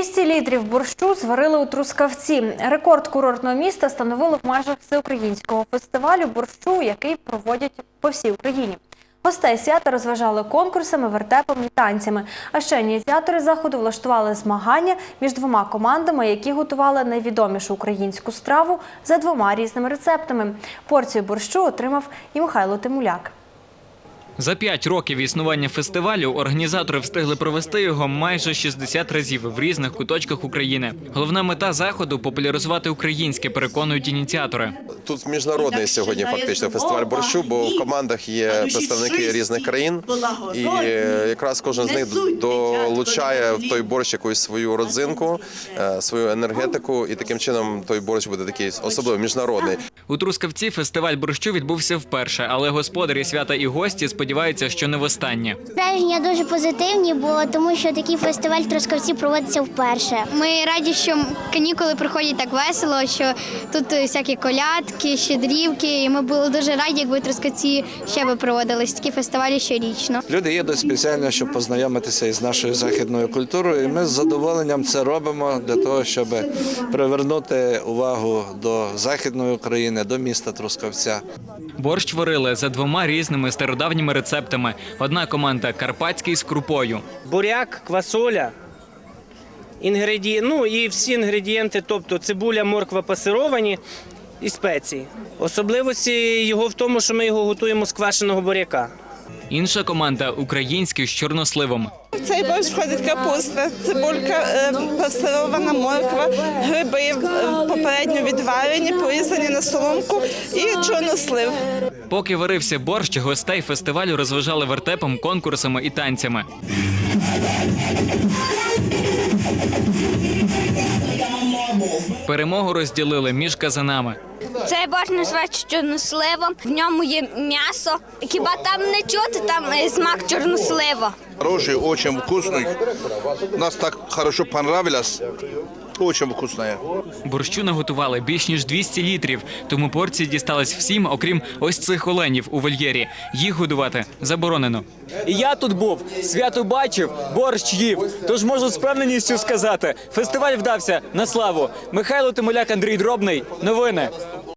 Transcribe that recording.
200 літрів борщу зварили у Трускавці. Рекорд курортного міста становили в межах всеукраїнського фестивалю борщу, який проводять по всій Україні. Гостей свята розважали конкурсами, вертепами танцями. А ще ініціатори заходу влаштували змагання між двома командами, які готували найвідомішу українську страву за двома різними рецептами. Порцію борщу отримав і Михайло Тимуляк. За п'ять років існування фестивалю організатори встигли провести його майже 60 разів в різних куточках України. Головна мета заходу популяризувати українське, переконують ініціатори. Тут міжнародний сьогодні фактично фестиваль борщу, бо в командах є представники різних країн, і е, якраз кожен з них долучає в той борщ якусь свою родзинку, е, свою енергетику, і таким чином той борщ буде такий особливо міжнародний. У Трускавці фестиваль борщу відбувся вперше, але господарі свята і гості сподіваються, що не востаннє. Враження дуже позитивні, бо тому що такий фестиваль в Трускавці проводиться вперше. Ми раді, що канікули проходять так весело, що тут всякі колядки, щедрівки. І ми були дуже раді, якби Трускавці ще би проводились такі фестивалі щорічно. Люди їдуть спеціально, щоб познайомитися із нашою західною культурою. І ми з задоволенням це робимо для того, щоб привернути увагу до західної України, до міста Трускавця. Борщ варили за двома різними стародавніми рецептами. Одна команда карпатський з крупою. буряк, квасоля. Інгреді... Ну і всі інгредієнти, тобто цибуля, морква пасировані і спеції. Особливості його в тому, що ми його готуємо з квашеного буряка. Інша команда український з чорносливом. В цей борщ входить капуста, цибулька, е, пасирована морква, гриби е, попередньо відварені, порізані на соломку і чорнослив. Поки варився борщ, гостей фестивалю розважали вертепом, конкурсами і танцями. Перемогу розділили між казанами. Цей борщ називається чорносливом. В ньому є м'ясо. Хіба там не чути, там е, смак чорнослива. Хороший, очень вкусный. Нас так хорошо понравилось. Очень вкусная. Борщу наготували більш ніж 200 літрів, тому порції дістались всім, окрім ось цих оленів у вольєрі. Їх годувати заборонено. І я тут був, свято бачив, борщ їв. Тож можу з впевненістю сказати, фестиваль вдався на славу. Михайло Тимоляк, Андрій Дробний. Новини.